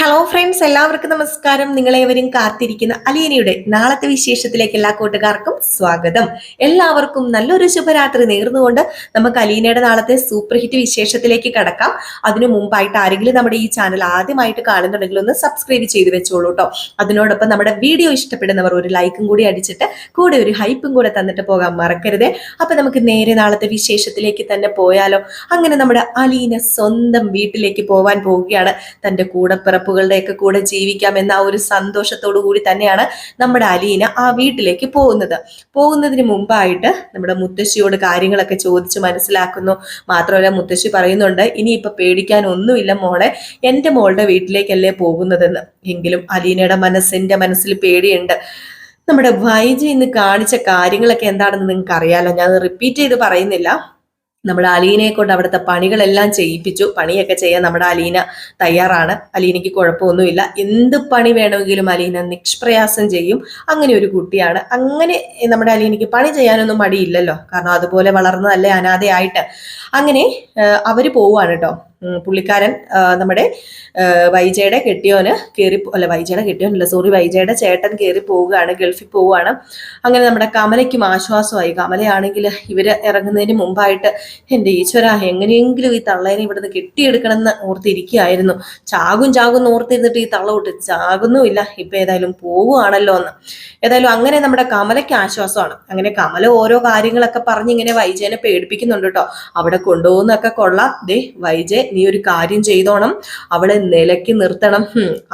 Hello friends എല്ലാവർക്കും നമസ്കാരം. നിങ്ങളേവരും കാത്തിരിക്കുന്ന അലീനയുടെ നാളത്തെ വിശേഷത്തിലേക്ക് എല്ലാ കൂട്ടുകാർക്കും സ്വാഗതം. എല്ലാവർക്കും നല്ലൊരു ശുഭരാത്രി നേർന്നുകൊണ്ട് നമുക്ക് അലീനയുടെ നാളത്തെ സൂപ്പർ ഹിറ്റ് വിശേഷത്തിലേക്ക് കടക്കാം. അതിനു മുമ്പായിട്ട് ആരെങ്കിലും നമ്മുടെ ഈ ചാനൽ ആദ്യമായിട്ട് കാണുന്നുണ്ടെങ്കിൽ ഒന്ന് സബ്സ്ക്രൈബ് ചെയ്ത് വെച്ചോളൂ കേട്ടോ അതിനോടൊപ്പം നമ്മുടെ വീഡിയോ ഇഷ്ടപ്പെടുന്നവർ ഒരു ലൈക്കും കൂടി അടിച്ചിട്ട് കൂടെ ഒരു ഹൈപ്പും കൂടെ തന്നിട്ട് പോകാൻ മറക്കരുത്. അപ്പൊ നമുക്ക് നേരെ നാളത്തെ വിശേഷത്തിലേക്ക് തന്നെ പോയാലോ. അങ്ങനെ നമ്മുടെ അലീന സ്വന്തം വീട്ടിലേക്ക് പോവാൻ പോവുകയാണ്. തന്റെ കൂടപ്പിറപ്പുകളുടെയൊക്കെ കൂടെ ജീവിക്കാം എന്ന ആ ഒരു സന്തോഷത്തോടു കൂടി തന്നെയാണ് നമ്മുടെ അലീന ആ വീട്ടിലേക്ക് പോകുന്നത്. പോകുന്നതിന് മുമ്പായിട്ട് നമ്മുടെ മുത്തശ്ശിയോട് കാര്യങ്ങളൊക്കെ ചോദിച്ച് മനസ്സിലാക്കുന്നു. മാത്രമല്ല മുത്തശ്ശി പറയുന്നുണ്ട് ഇനിയിപ്പോൾ പേടിക്കാൻ ഒന്നുമില്ല മോളെ. എന്റെ മോളുടെ വീട്ടിലേക്കല്ലേ പോകുന്നതെന്ന്. എങ്കിലും അലീനയുടെ മനസ്സിന്റെ മനസ്സിൽ പേടിയുണ്ട്. നമ്മുടെ വൈജി ഇന്ന് കാണിച്ച കാര്യങ്ങളൊക്കെ എന്താണെന്ന് നിങ്ങൾക്ക് അറിയാലോ ഞാൻ റിപ്പീറ്റ് ചെയ്ത് പറയുന്നില്ല. നമ്മുടെ അലീനയെ കൊണ്ട് അവിടുത്തെ പണികളെല്ലാം ചെയ്യിപ്പിച്ചു. പണിയൊക്കെ ചെയ്യാൻ നമ്മുടെ അലീന തയ്യാറാണ്. അലീനയ്ക്ക് കുഴപ്പമൊന്നുമില്ല. എന്ത് പണി വേണമെങ്കിലും അലീന നിഷ്പ്രയാസം ചെയ്യും. അങ്ങനെ ഒരു കുട്ടിയാണ്. അങ്ങനെ നമ്മുടെ അലീനയ്ക്ക് പണി ചെയ്യാനൊന്നും മടിയില്ലല്ലോ. കാരണം അതുപോലെ വളർന്നതല്ലേ അനാഥയായിട്ട്. അങ്ങനെ അവർ പോവാണ് കേട്ടോ പുള്ളിക്കാരൻ നമ്മുടെ വൈജയുടെ കെട്ടിയോന് കയറി അല്ല വൈജയുടെ കെട്ടിയോനല്ല സോറി വൈജയുടെ ചേട്ടൻ കയറി പോവുകയാണ് ഗൾഫിൽ പോവുകയാണ്. അങ്ങനെ നമ്മുടെ കമലയ്ക്കും ആശ്വാസമായി. കമലയാണെങ്കിൽ ഇവർ ഇറങ്ങുന്നതിന് മുമ്പായിട്ട് എന്റെ ഈശ്വര എങ്ങനെയെങ്കിലും ഈ തള്ളേനെ ഇവിടുന്ന് കെട്ടിയെടുക്കണമെന്ന് ഓർത്തിരിക്കുകയായിരുന്നു. ചാകും ചാകും ഓർത്തിരുന്നിട്ട് ഈ തള്ള വിട്ട് ചാകുന്നുമില്ല ഇപ്പം ഏതായാലും പോവുകയാണല്ലോ എന്ന്. ഏതായാലും അങ്ങനെ നമ്മുടെ കമലയ്ക്ക് ആശ്വാസമാണ്. അങ്ങനെ കമല ഓരോ കാര്യങ്ങളൊക്കെ പറഞ്ഞ് ഇങ്ങനെ വൈജയനെ പേടിപ്പിക്കുന്നുണ്ട് കേട്ടോ. അവിടെ കൊണ്ടുപോകുന്നൊക്കെ കൊള്ളാം. ദേ വൈജയ് നീ ഒരു കാര്യം ചെയ്തോണം അവളെ നിലയ്ക്ക് നിർത്തണം.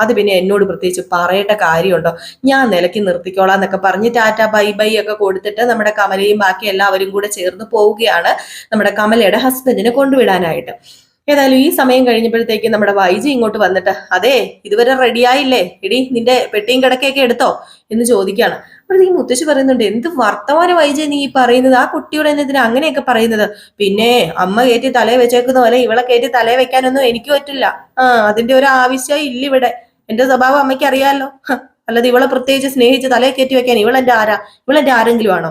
അത് പിന്നെ എന്നോട് പ്രത്യേകിച്ച് പറയേണ്ട കാര്യമുണ്ടോ? ഞാൻ നിലയ്ക്ക് നിർത്തിക്കോളാം എന്നൊക്കെ പറഞ്ഞ് ടാറ്റ ബൈ ബൈ ഒക്കെ കൊടുത്തിട്ട് നമ്മുടെ കമലയും ബാക്കി എല്ലാവരും കൂടെ ചേർന്ന് പോവുകയാണ് നമ്മുടെ കമലയുടെ ഹസ്ബൻഡിനെ കൊണ്ടുവിടാനായിട്ട്. ഏതായാലും ഈ സമയം കഴിഞ്ഞപ്പോഴത്തേക്ക് നമ്മുടെ വൈജി ഇങ്ങോട്ട് വന്നിട്ട് അതെ ഇതുവരെ റെഡിയായില്ലേ എടി നിന്റെ പെട്ടിയും കിടക്കയൊക്കെ എടുത്തോ? എന്ന് ചോദിക്കുകയാണ്. അപ്പോഴത്തേക്ക് മുത്തശ്ശി പറയുന്നുണ്ട് എന്ത് വർത്തമാന വൈജി നീ പറയുന്നത്? ആ കുട്ടിയോട് എന്നതിന് അങ്ങനെയൊക്കെ പറയുന്നത്? പിന്നെ അമ്മ കയറ്റി തലേ വെച്ചേക്കുന്ന പോലെ ഇവളെ കയറ്റി തലേ വെക്കാനൊന്നും എനിക്ക് പറ്റില്ല. ആ അതിന്റെ ഒരു ആവശ്യം ഇല്ല ഇവിടെ. എന്റെ സ്വഭാവം അമ്മയ്ക്ക് അറിയാമല്ലോ അല്ലാതെ ഇവളെ പ്രത്യേകിച്ച് സ്നേഹിച്ച് തലയെ കയറ്റി വെക്കാൻ ഇവളെന്റെ ആരാ? ഇവളെന്റെ ആരെങ്കിലും ആണോ?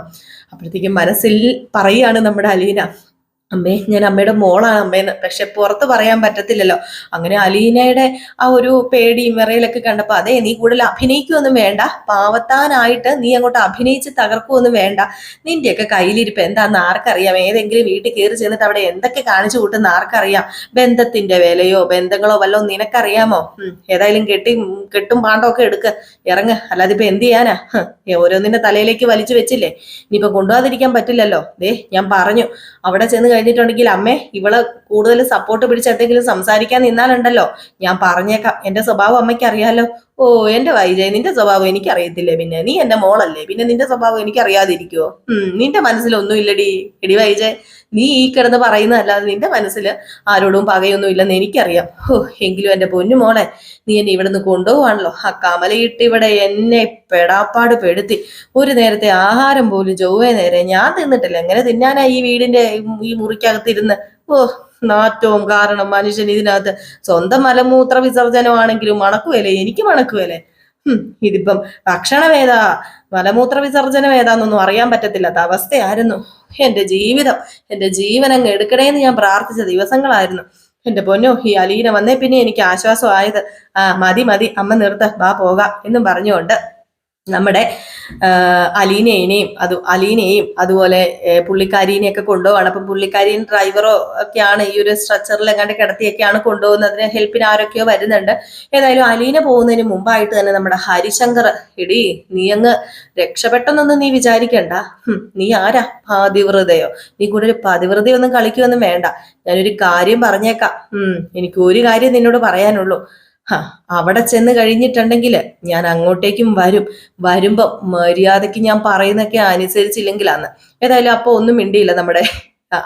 അപ്പോഴത്തേക്കും മനസ്സിൽ പറയുകയാണ് നമ്മുടെ അലീന. അമ്മേ ഞാൻ അമ്മയുടെ മോളാണ് അമ്മേന്ന് പക്ഷെ പുറത്ത് പറയാൻ പറ്റത്തില്ലല്ലോ. അങ്ങനെ അലീനയുടെ ആ ഒരു പേടിയും വിറയിലൊക്കെ കണ്ടപ്പോ അതെ നീ കൂടുതൽ അഭിനയിക്കുമൊന്നും വേണ്ട. പാവത്താനായിട്ട് നീ അങ്ങോട്ട് അഭിനയിച്ച് തകർക്കുമൊന്നും വേണ്ട. നിന്റെയൊക്കെ കയ്യിലിരിപ്പ് എന്താന്ന് ആർക്കറിയാം? ഏതെങ്കിലും വീട്ടിൽ കയറി ചെന്നിട്ട് അവിടെ എന്തൊക്കെ കാണിച്ചു കൂട്ടുന്ന ആർക്കറിയാം? ബന്ധത്തിന്റെ വിലയോ ബന്ധങ്ങളോ വല്ലോ നിനക്കറിയാമോ? ഏതായാലും കെട്ടി കെട്ടും പാണ്ടൊക്കെ എടുക്ക്. ഇറങ്ങ്. അല്ലാതെ ഇപ്പൊ എന്ത് ചെയ്യാനാ? ഓരോന്നിന്റെ തലയിലേക്ക് വലിച്ചു വെച്ചില്ലേ? ഇനിയിപ്പൊ കൊണ്ടുപോകാതിരിക്കാൻ പറ്റില്ലല്ലോ. ദേ ഞാൻ പറഞ്ഞു. അവിടെ ചെന്ന് കഴിഞ്ഞിട്ടുണ്ടെങ്കിൽ അമ്മേ ഇവൾ കൂടുതൽ സപ്പോർട്ട് പിടിച്ച് എന്തെങ്കിലും സംസാരിക്കാൻ നിന്നാലുണ്ടല്ലോ. ഞാൻ പറഞ്ഞേക്കാം. എന്റെ സ്വഭാവം അമ്മയ്ക്ക് അറിയാലോ. ഓ എന്റെ വൈജയ് നിന്റെ സ്വഭാവം എനിക്കറിയത്തില്ലേ പിന്നെ? നീ എന്റെ മോളല്ലേ. പിന്നെ നിന്റെ സ്വഭാവം എനിക്കറിയാതിരിക്കുവോ? ഉം നിന്റെ മനസ്സിലൊന്നും ഇല്ലടി എടി വൈജയ് നീ ഈ കിടന്ന് പറയുന്നതല്ലാതെ നിന്റെ മനസ്സിൽ ആരോടും പകയൊന്നും ഇല്ലെന്ന് എനിക്കറിയാം. ഓ എങ്കിലും എന്റെ പൊന്നു മോളെ നീ എന്നെ ഇവിടുന്ന് കൊണ്ടുപോവാണല്ലോ. ആ കമലയിട്ട് ഇവിടെ എന്നെ പെടാപ്പാട് പെടുത്തി. ഒരു നേരത്തെ ആഹാരം പോലും ചൊവ്വേ നേരെ ഞാൻ തിന്നിട്ടില്ല. എങ്ങനെ തിന്നാനാ ഈ വീടിന്റെ ഈ മുറിക്കകത്തിരുന്ന്? ഓ നാറ്റവും കാരണം മനുഷ്യൻ ഇതിനകത്ത് സ്വന്തം മലമൂത്ര വിസർജനമാണെങ്കിലും മണക്കുവല്ലേ എനിക്ക് മണക്കുവല്ലേ ഇതിപ്പം ഭക്ഷണമേതാ? മലമൂത്ര വിസർജനം ഏതാണെന്നൊന്നും അറിയാൻ പറ്റത്തില്ലാത്ത അവസ്ഥയായിരുന്നു. എന്റെ ജീവിതം എന്റെ അങ്ങ് എടുക്കണേന്ന് ഞാൻ പ്രാർത്ഥിച്ച ദിവസങ്ങളായിരുന്നു. എന്റെ പൊന്നോ ഈ അലീന വന്നേ പിന്നെ എനിക്ക് ആശ്വാസമായത് ആ മതി മതി അമ്മ നിർത്ത വാ പോകാം എന്നും പറഞ്ഞുകൊണ്ട് നമ്മുടെ അലീനേനെയും അത് അലീനയും അതുപോലെ പുള്ളിക്കാരീനെ ഒക്കെ കൊണ്ടുപോവാണ്. അപ്പം പുള്ളിക്കാരിയും ഡ്രൈവറോ ഒക്കെയാണ് ഈ ഒരു സ്ട്രക്ചറിൽ എങ്ങാണ്ട് കിടത്തിയൊക്കെയാണ് കൊണ്ടുപോകുന്നതിന് ഹെൽപ്പിന് ആരൊക്കെയോ വരുന്നുണ്ട്. ഏതായാലും അലീന പോകുന്നതിന് മുമ്പായിട്ട് തന്നെ നമ്മുടെ ഹരിശങ്കർ ഇടി നീ അങ്ങ് രക്ഷപ്പെട്ടെന്നൊന്നും നീ വിചാരിക്കണ്ട. നീ ആരാ? പതിവ്രതയോ? നീ കൂടെ ഒരു പതിവ്രതയൊന്നും കളിക്കുമെന്നും വേണ്ട. ഞാനൊരു കാര്യം പറഞ്ഞേക്കാം. എനിക്ക് ഒരു കാര്യം നിന്നോട് പറയാനുള്ളൂ. അവിടെ ചെന്ന് കഴിഞ്ഞിട്ടുണ്ടെങ്കിൽ ഞാൻ അങ്ങോട്ടേക്കും വരും. വരുമ്പോ മര്യാദയ്ക്ക് ഞാൻ പറയുന്നൊക്കെ അനുസരിച്ചില്ലെങ്കിലാന്ന്. ഏതായാലും അപ്പൊ ഒന്നും മിണ്ടിയില്ല നമ്മുടെ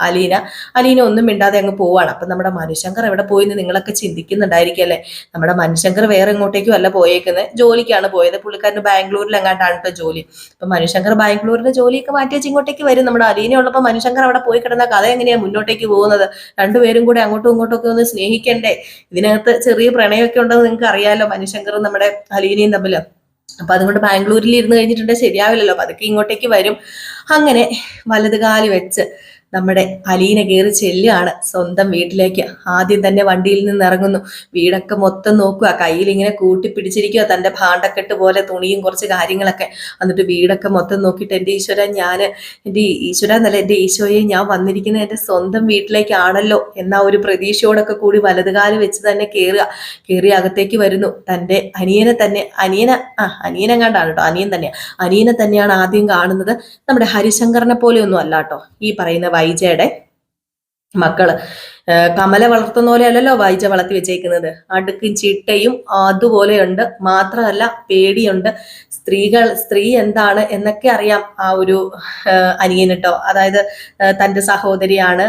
അലീന. അലീന ഒന്നും മിണ്ടാതെ അങ്ങ് പോവാണ്. അപ്പൊ നമ്മുടെ മനുശങ്കർ എവിടെ പോയെന്ന് നിങ്ങളൊക്കെ ചിന്തിക്കുന്നുണ്ടായിരിക്കും അല്ലേ? നമ്മുടെ മനുശങ്കർ വേറെ എങ്ങോട്ടേക്കും അല്ല പോയേക്കുന്നത് ജോലിക്കാണ് പോയത്. പുള്ളിക്കാരന് ബാംഗ്ലൂരിൽ എങ്ങാണ്ടാണ് കേട്ടോ ജോലി. അപ്പൊ മനുശങ്കർ ബാംഗ്ലൂരിന്റെ ജോലിയൊക്കെ മാറ്റി വെച്ച് ഇങ്ങോട്ടേക്ക് വരും. നമ്മുടെ അലീന ഉള്ളപ്പോൾ മനുശങ്കർ അവിടെ പോയി കിടന്ന കഥ എങ്ങനെയാണ് മുന്നോട്ടേക്ക് പോകുന്നത്? രണ്ടുപേരും കൂടെ അങ്ങോട്ടും ഇങ്ങോട്ടും ഒക്കെ ഒന്ന് സ്നേഹിക്കണ്ടേ? ഇതിനകത്ത് ചെറിയ പ്രണയമൊക്കെ ഉണ്ടെന്ന് നിങ്ങൾക്ക് അറിയാലോ മനുശങ്കറും നമ്മുടെ അലീനയും തമ്മിൽ. അപ്പൊ അതുകൊണ്ട് ബാംഗ്ലൂരിൽ ഇരുന്ന് കഴിഞ്ഞിട്ടുണ്ടെങ്കിൽ ശരിയാവില്ലല്ലോ. അപ്പൊ അതൊക്കെ ഇങ്ങോട്ടേക്ക് വരും. അങ്ങനെ വലത് കാൽ വെച്ച് നമ്മുടെ അലീന കയറി ചെല്ലുകയാണ്. സ്വന്തം വീട്ടിലേക്ക്. ആദ്യം തന്നെ വണ്ടിയിൽ നിന്ന് ഇറങ്ങുന്നു. വീടൊക്കെ മൊത്തം നോക്കുക. കയ്യിൽ ഇങ്ങനെ കൂട്ടി പിടിച്ചിരിക്കുക തന്റെ ഭാണ്ടക്കെട്ട് പോലെ തുണിയും കുറച്ച് കാര്യങ്ങളൊക്കെ. എന്നിട്ട് വീടൊക്കെ മൊത്തം നോക്കിയിട്ട് എന്റെ ഈശ്വര ഞാൻ എന്റെ ഈശ്വര എന്നല്ല എന്റെ ഈശോയെ ഞാൻ വന്നിരിക്കുന്നത് എന്റെ സ്വന്തം വീട്ടിലേക്കാണല്ലോ എന്ന ഒരു പ്രതീക്ഷയോടൊക്കെ കൂടി വലതുകാൽ വെച്ച് തന്നെ കയറുക. കയറി അകത്തേക്ക് വരുന്നു. തന്റെ അനിയനെ തന്നെ അനിയന ആ അനിയനെങ്ങാണ്ടാണ് കേട്ടോ. അനിയൻ തന്നെയാണ് അനിയനെ തന്നെയാണ് ആദ്യം കാണുന്നത്. നമ്മുടെ ഹരിശങ്കറിനെ പോലെയൊന്നും അല്ല കേട്ടോ. ഈ പറയുന്ന വൈജയുടെ മക്കൾ. കമല വളർത്തുന്ന പോലെ അല്ലല്ലോ വൈജ വളർത്തി വെച്ചേക്കുന്നത്. അടുക്കും ചിട്ടയും അതുപോലെയുണ്ട്. മാത്രമല്ല പേടിയുണ്ട്. സ്ത്രീകൾ സ്ത്രീ എന്താണ് എന്നൊക്കെ അറിയാം ആ ഒരു അനിയനിട്ടോ ട്ടോ. അതായത് തന്റെ സഹോദരിയാണ്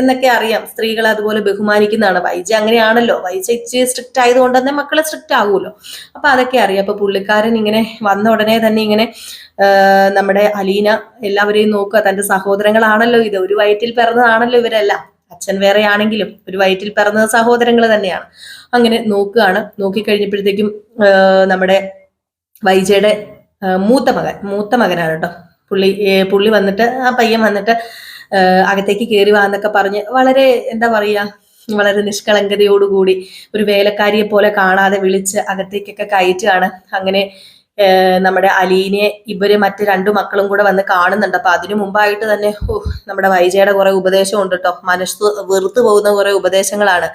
എന്നൊക്കെ അറിയാം. സ്ത്രീകളെ അതുപോലെ ബഹുമാനിക്കുന്നതാണ്. വൈജ അങ്ങനെയാണല്ലോ. വൈജ ഇച്ചിരി സ്ട്രിക്റ്റ് ആയതുകൊണ്ട് തന്നെ മക്കളെ സ്ട്രിക്റ്റ് ആകുമല്ലോ അപ്പൊ അതൊക്കെ അറിയാം. അപ്പൊ പുള്ളിക്കാരൻ ഇങ്ങനെ വന്ന ഉടനെ തന്നെ ഇങ്ങനെ നമ്മുടെ അലീന എല്ലാവരെയും നോക്കുക. തന്റെ സഹോദരങ്ങളാണല്ലോ ഇത്. ഒരു വയറ്റിൽ പിറന്നതാണല്ലോ ഇവരെല്ലാം. അച്ഛൻ വേറെയാണെങ്കിലും ഒരു വയറ്റിൽ പിറന്ന സഹോദരങ്ങൾ തന്നെയാണ്. അങ്ങനെ നോക്കുകയാണ്. നോക്കിക്കഴിഞ്ഞപ്പോഴത്തേക്കും നമ്മുടെ വൈജയുടെ മൂത്ത മകൻ മൂത്ത മകനാണ് കേട്ടോ. പുള്ളി പുള്ളി വന്നിട്ട് ആ പയ്യൻ വന്നിട്ട് അകത്തേക്ക് കയറി വാന്നൊക്കെ പറഞ്ഞ് വളരെ എന്താ പറയുക വളരെ നിഷ്കളങ്കതയോടുകൂടി ഒരു വേലക്കാരിയെ പോലെ കാണാതെ വിളിച്ച് അകത്തേക്കൊക്കെ കയറ്റുകയാണ്. അങ്ങനെ നമ്മുടെ അലീനെ ഇവർ മറ്റു രണ്ടു മക്കളും കൂടെ വന്ന് കാണുന്നുണ്ട്. അപ്പൊ അതിനു മുമ്പായിട്ട് തന്നെ നമ്മുടെ വൈജയുടെ കുറെ ഉപദേശം ഉണ്ട് കേട്ടോ മനസ്സ് വെറുത്തു പോകുന്ന കുറെ ഉപദേശങ്ങളാണ്.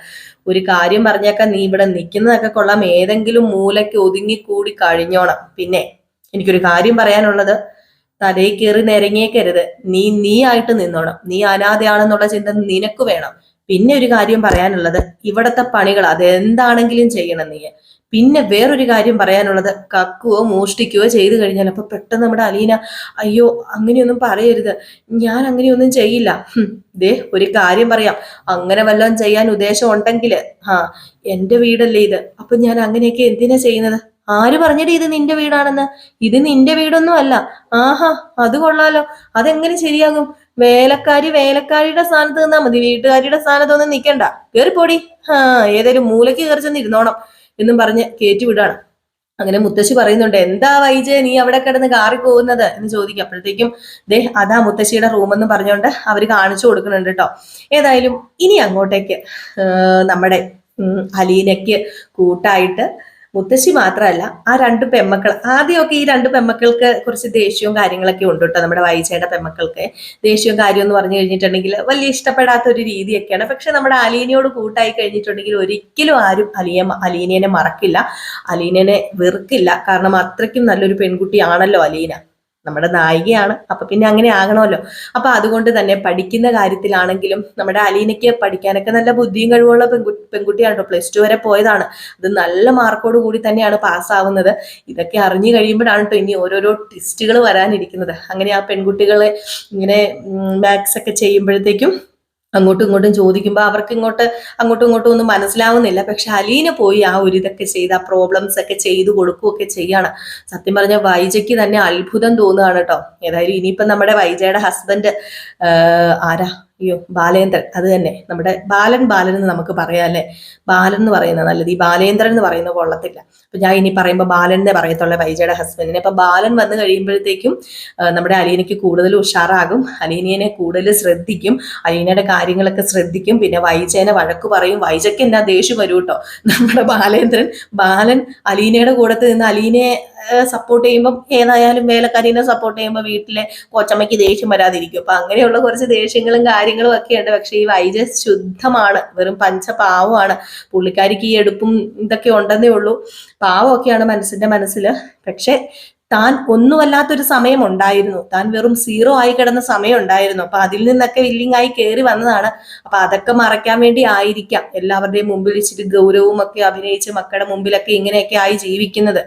ഒരു കാര്യം പറഞ്ഞേക്ക നീ ഇവിടെ നിൽക്കുന്നതൊക്കെ കൊള്ളാം. ഏതെങ്കിലും മൂലയ്ക്ക് ഒതുങ്ങിക്കൂടി കഴിഞ്ഞോണം. പിന്നെ എനിക്കൊരു കാര്യം പറയാനുള്ളത്. തലയിൽ കയറി നിരങ്ങിയേക്കരുത്. നീ നീ ആയിട്ട് നിന്നോണം. നീ അനാഥയാണെന്നുള്ള ചിന്ത നിനക്ക് വേണം. പിന്നെ ഒരു കാര്യം പറയാനുള്ളത്. ഇവിടത്തെ പണികൾ അതെന്താണെങ്കിലും ചെയ്യണം നീ പിന്നെ വേറൊരു കാര്യം പറയാനുള്ളത് കക്കുവോ മോഷ്ടിക്കുകയോ ചെയ്തു കഴിഞ്ഞാൽ അപ്പൊ പെട്ടെന്ന് നമ്മുടെ അലീന അയ്യോ അങ്ങനെയൊന്നും പറയരുത്. ഞാൻ അങ്ങനെയൊന്നും ചെയ്യില്ല. ദേ ഒരു കാര്യം പറയാം. അങ്ങനെ വല്ലതും ചെയ്യാൻ ഉദ്ദേശം ഉണ്ടെങ്കിൽ ആ എന്റെ വീടല്ലേ ഇത്. അപ്പൊ ഞാൻ അങ്ങനെയൊക്കെ എന്തിനാ ചെയ്യുന്നത്? ആര് പറഞ്ഞിട്ട് ഇത് നിന്റെ വീടാണെന്ന്? ഇത് നിന്റെ വീടൊന്നും അല്ല. ആഹാ അത് കൊള്ളാലോ. അതെങ്ങനെ ശരിയാകും? വേലക്കാരി വേലക്കാരിയുടെ സ്ഥാനത്ത് നിന്നാ മതി. വീട്ടുകാരിയുടെ സ്ഥാനത്തൊന്നും നിൽക്കണ്ട കേറിപ്പോടി. ആ ഏതേലും മൂലയ്ക്ക് കയറി ചെന്ന് എന്നും പറഞ്ഞ് കയറ്റി വിടാണ്. അങ്ങനെ മുത്തശ്ശി പറയുന്നുണ്ട് എന്താ വൈജയ നീ അവിടെ കിടന്ന് കാറി പോകുന്നത് എന്ന് ചോദിക്കും. അപ്പോഴത്തേക്കും ദേ അതാ മുത്തശ്ശിയുടെ റൂമെന്ന് പറഞ്ഞുകൊണ്ട് അവർ കാണിച്ചു കൊടുക്കുന്നുണ്ട് കേട്ടോ ഏതായാലും ഇനി അങ്ങോട്ടേക്ക് നമ്മുടെ അലീനയ്ക്ക് കൂട്ടായിട്ട് മുത്തശ്ശി മാത്രമല്ല ആ രണ്ട് പെമ്മക്കൾ ആദ്യമൊക്കെ ഈ രണ്ട് പെമ്മക്കൾക്ക് കുറച്ച് ദേഷ്യവും കാര്യങ്ങളൊക്കെ ഉണ്ട് കേട്ടോ നമ്മുടെ വായിച്ചയുടെ പെമ്മക്കൾക്ക്. ദേഷ്യവും കാര്യം എന്ന് പറഞ്ഞു കഴിഞ്ഞിട്ടുണ്ടെങ്കിൽ വലിയ ഇഷ്ടപ്പെടാത്ത ഒരു രീതിയൊക്കെയാണ്. പക്ഷെ നമ്മുടെ അലീനയോട് കൂട്ടായി കഴിഞ്ഞിട്ടുണ്ടെങ്കിൽ ഒരിക്കലും ആരും അലിയ അലീനേനെ മറക്കില്ല അലീനനെ വെറുക്കില്ല. കാരണം അത്രയ്ക്കും നല്ലൊരു പെൺകുട്ടിയാണല്ലോ അലീന. നമ്മുടെ നായികയാണ്. അപ്പൊ പിന്നെ അങ്ങനെ ആകണമല്ലോ. അപ്പൊ അതുകൊണ്ട് തന്നെ പഠിക്കുന്ന കാര്യത്തിലാണെങ്കിലും നമ്മുടെ അലീനയ്ക്ക് പഠിക്കാനൊക്കെ നല്ല ബുദ്ധിയും കഴിവുള്ള പെൺകു പെൺകുട്ടിയാണ് കേട്ടോ പ്ലസ് ടു വരെ പോയതാണ്. അത് നല്ല മാർക്കോട് കൂടി തന്നെയാണ് പാസ്സാവുന്നത്. ഇതൊക്കെ അറിഞ്ഞു കഴിയുമ്പോഴാണ് കേട്ടോ ഇനി ഓരോരോ ടെസ്റ്റുകൾ വരാനിരിക്കുന്നത്. അങ്ങനെ ആ പെൺകുട്ടികളെ ഇങ്ങനെ മാത്സ് ഒക്കെ ചെയ്യുമ്പോഴത്തേക്കും അങ്ങോട്ടും ഇങ്ങോട്ടും ചോദിക്കുമ്പോൾ അവർക്ക് ഇങ്ങോട്ട് അങ്ങോട്ടും ഇങ്ങോട്ടും ഒന്നും മനസ്സിലാവുന്നില്ല. പക്ഷെ അലീന പോയി ആ ഒരു ഇതൊക്കെ ചെയ്ത് ആ പ്രോബ്ലംസ് ഒക്കെ ചെയ്ത് കൊടുക്കുകയൊക്കെ ചെയ്യണം. സത്യം പറഞ്ഞാൽ വൈജയ്ക്ക് തന്നെ അത്ഭുതം തോന്നുകയാണ് കേട്ടോ. ഏതായാലും ഇനിയിപ്പം നമ്മുടെ വൈജയുടെ ഹസ്ബൻഡ് ആരാ? അയ്യോ ബാലേന്ദ്രൻ. അത് തന്നെ. നമ്മുടെ ബാലൻ ബാലൻ എന്ന് നമുക്ക് പറയാം അല്ലേ? ബാലൻ എന്ന് പറയുന്നത് നല്ലത്. ഈ ബാലേന്ദ്രൻ എന്ന് പറയുന്നത് കൊള്ളത്തില്ല. അപ്പൊ ഞാൻ ഇനി പറയുമ്പോൾ ബാലൻ എന്നേ പറയത്തുള്ള വൈജയുടെ ഹസ്ബൻഡിനെ. അപ്പൊ ബാലൻ വന്നു കഴിയുമ്പോഴത്തേക്കും നമ്മുടെ അലീനയ്ക്ക് കൂടുതൽ ഉഷാറാകും. അലീനിയനെ കൂടുതൽ ശ്രദ്ധിക്കും. അലീനയുടെ കാര്യങ്ങളൊക്കെ ശ്രദ്ധിക്കും. പിന്നെ വൈജേനെ വഴക്ക് പറയും. വൈജയ്ക്ക് എന്നാ ദേഷ്യം വരൂ കേട്ടോ. നമ്മുടെ ബാലേന്ദ്രൻ ബാലൻ അലീനയുടെ കൂടത്ത് നിന്ന് അലീനയെ സപ്പോർട്ട് ചെയ്യുമ്പോൾ ഏതായാലും വേലക്കാരീനെ സപ്പോർട്ട് ചെയ്യുമ്പോൾ വീട്ടിലെ കൊച്ചമ്മയ്ക്ക് ദേഷ്യം വരാതിരിക്കും. അപ്പൊ അങ്ങനെയുള്ള കുറച്ച് ദേഷ്യങ്ങളും കാര്യങ്ങളും ഒക്കെ ഉണ്ട്. പക്ഷെ ഈ വൈജ ശുദ്ധമാണ്. വെറും പഞ്ചപാവമാണ്. പുള്ളിക്കാരിക്ക് ഈ എടുപ്പും ഇതൊക്കെ ഉണ്ടെന്നേ ഉള്ളൂ. പാവമൊക്കെയാണ് മനസ്സിന്റെ മനസ്സിൽ പക്ഷെ താൻ ഒന്നുമല്ലാത്തൊരു സമയം ഉണ്ടായിരുന്നു. താൻ വെറും സീറോ ആയി കിടന്ന സമയം ഉണ്ടായിരുന്നു. അപ്പൊ അതിൽ നിന്നൊക്കെ വില്ലിങ് ആയി കയറി വന്നതാണ്. അപ്പൊ അതൊക്കെ മറയ്ക്കാൻ വേണ്ടി ആയിരിക്കാം. എല്ലാവരുടെയും മുമ്പിൽ ഇച്ചിരി ഗൗരവവും ഒക്കെ അഭിനയിച്ച് മക്കളുടെ മുമ്പിലൊക്കെ ഇങ്ങനെയൊക്കെ ആയി ജീവിക്കുന്നത്.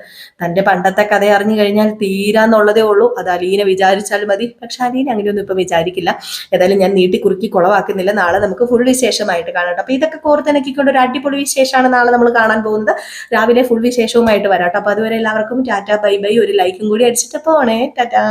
തന്റെ പണ്ടത്തെ കഥ അറിഞ്ഞു കഴിഞ്ഞാൽ തീരാന്നുള്ളതേ ഉള്ളൂ. അത് അലീന വിചാരിച്ചാൽ മതി. പക്ഷെ അലീന അങ്ങനെയൊന്നും ഇപ്പൊ വിചാരിക്കില്ല. ഏതായാലും ഞാൻ നീട്ടി കുറുക്കി കുളവാക്കുന്നില്ല. നാളെ നമുക്ക് ഫുൾ വിശേഷമായിട്ട് കാണാം അപ്പൊ ഇതൊക്കെ കോർത്തിണക്കിക്കൊണ്ട് ഒരു അടിപൊളി വിശേഷമാണ് നാളെ നമ്മൾ കാണാൻ പോകുന്നത്. രാവിലെ ഫുൾ വിശേഷവുമായിട്ട് വരാട്ടോ അപ്പൊ അതുവരെ എല്ലാവർക്കും ടാറ്റ ബൈ ബൈ. ഒരു ലൈക്കും കൂടി അടിച്ചിട്ട് പോണേ. ടാറ്റാ.